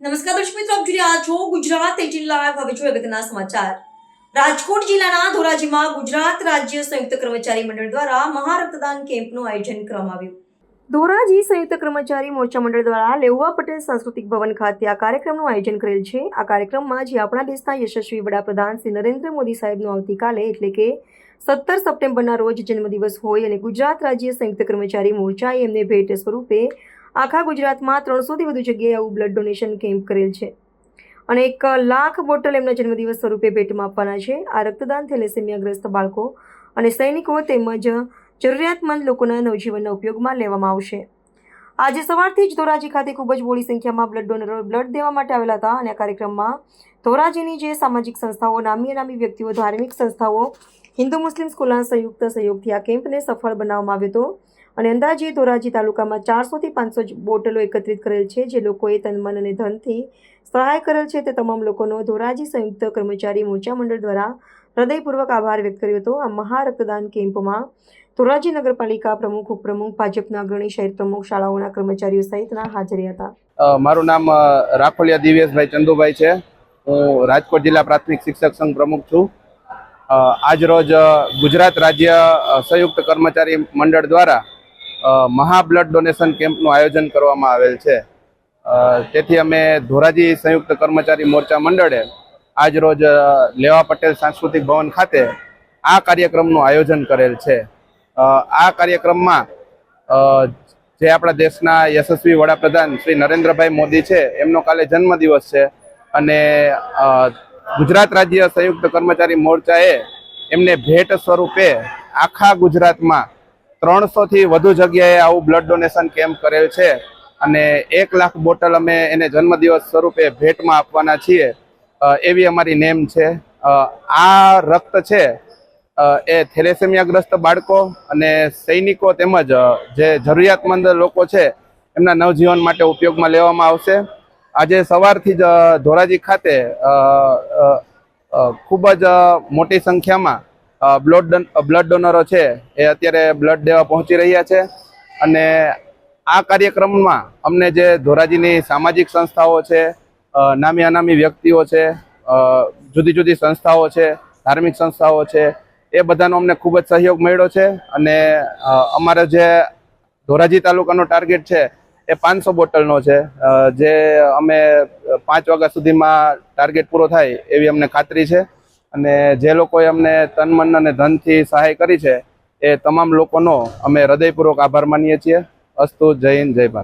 નમસ્કાર દર્શક મિત્રો, આપ જોઈ રહ્યા છો ગુજરાત એટીન લાઈવ હવે જોઈએ અગત્યના સમાચાર. રાજકોટ જિલ્લાના ધોરાજીમાં ગુજરાત રાજ્ય સંયુક્ત કર્મચારી મંડળ દ્વારા મહારક્તદાન કેમ્પનું આયોજન કરવામાં આવ્યું. ધોરાજી સંયુક્ત કર્મચારી મોરચા મંડળ દ્વારા લેઉવા પટેલ સાંસ્કૃતિક ભવન ખાતે આ કાર્યક્રમનું આયોજન કરેલ છે. આ કાર્યક્રમમાં જે આપણા દેશના યશસ્વી વડાપ્રધાન શ્રી નરેન્દ્ર મોદી સાહેબનું આવતીકાલે એટલે કે સત્તર સપ્ટેમ્બરના રોજ જન્મદિવસ હોય અને ગુજરાત રાજ્ય સંયુક્ત કર્મચારી મોરચાએ એમને ભેટ સ્વરૂપે આખા ગુજરાતમાં ત્રણસોથી વધુ જગ્યાએ આવું બ્લડ ડોનેશન કેમ્પ કરેલ છે. અને એક લાખ બોટલ એમના જન્મદિવસ સ્વરૂપે ભેટમાં આપવાના છે. આ રક્તદાન થેલેસેમિયાગ્રસ્ત બાળકો અને સૈનિકો તેમજ જરૂરિયાતમંદ લોકોના નવજીવનના ઉપયોગમાં લેવામાં આવશે. આજે સવારથી જ ધોરાજી ખાતે ખૂબ જ મોટી સંખ્યામાં બ્લડ ડોનરો બ્લડ દેવા માટે આવેલા હતા અને આ કાર્યક્રમમાં ધોરાજીની જે સામાજિક સંસ્થાઓ, નામી નામી વ્યક્તિઓ, ધાર્મિક સંસ્થાઓ, હિન્દુ મુસ્લિમ સ્કૂલના સંયુક્ત સહયોગથી આ કેમ્પને સફળ બનાવવામાં આવ્યો હતો. અને અંદાજે ધોરાજી તાલુકામાં ચારસોથી પાંચસો બોટલો એકત્રિત કરેલ છે, જે લોકોએ તન મન અને ધનથી સહાય કરેલ છે. તે તમામ લોકોનો ધોરાજી સંયુક્ત કર્મચારી મોરચા મંડળ દ્વારા હૃદયપૂર્વક આભાર વ્યક્ત કર્યો હતો. આ મહા રક્તદાન કેમ્પમાં ધોરાજી નગરપાલિકા પ્રમુખ, ઉપપ્રમુખ, ભાજપના અગ્રણી, શહેર પ્રમુખ, શાળાઓના કર્મચારીઓ સહિતના હાજરી હતા. મારું નામ રાખોલિયા દિવ્યેશભાઈ ચંદુભાઈ છે. હું રાજકોટ જિલ્લા પ્રાથમિક શિક્ષક સંઘ પ્રમુખ છું. આજ રોજ ગુજરાત રાજ્ય સંયુક્ત કર્મચારી મંડળ દ્વારા મહા બ્લડ ડોનેશન કેમ્પનું આયોજન કરવામાં આવેલ છે. તેથી અમે ધોરાજી સંયુક્ત કર્મચારી મોરચા મંડળે આજ રોજ લેવા પટેલ સાંસ્કૃતિક ભવન ખાતે આ કાર્યક્રમનું આયોજન કરેલ છે. આ કાર્યક્રમમાં જે આપણા દેશના યશસ્વી વડાપ્રધાન શ્રી નરેન્દ્રભાઈ મોદી છે, એમનો કાલે જન્મદિવસ છે અને ગુજરાત રાજ્ય સંયુક્ત કર્મચારી મોરચાએ એમને ભેટ સ્વરૂપે આખા ગુજરાતમાં ત્રણસોથી વધુ જગ્યાએ આવું બ્લડ ડોનેશન કેમ્પ કરેલ છે. અને એક લાખ બોટલ અમે એને જન્મદિવસ સ્વરૂપે ભેટમાં આપવાના છીએ. એવી અમારી નેમ છે. આ રક્ત છે એ થેલેસેમિયાગ્રસ્ત બાળકો અને સૈનિકો તેમજ જે જરૂરિયાતમંદ લોકો છે, એમના નવજીવન માટે ઉપયોગમાં લેવામાં આવશે. આજે સવારથી જ ધોરાજી ખાતે ખૂબ જ મોટી સંખ્યામાં બ્લડ બ્લડ ડોનરો છે, એ અત્યારે બ્લડ દેવા પહોંચી રહ્યા છે. અને આ કાર્યક્રમમાં અમને જે ધોરાજીની સામાજિક સંસ્થાઓ છે નામી અનામી વ્યક્તિઓ છે જુદી જુદી સંસ્થાઓ છે, ધાર્મિક સંસ્થાઓ છે, એ બધાનો અમને ખૂબ જ સહયોગ મળ્યો છે. અને અમારો જે ધોરાજી તાલુકાનો ટાર્ગેટ છે, એ પાંચસો બોટલનો છે. જે અમે પાંચ વાગ્યા સુધીમાં ટાર્ગેટ પૂરો થાય એવી અમને ખાતરી છે. અને જે લોકોએ અમને તન, મન અને ધનથી સહાય કરી છે, એ તમામ લોકોનો અમે હૃદયપૂર્વક આભાર માનીએ છીએ. અસ્તુ, જય હિન્દ, જય ભારત.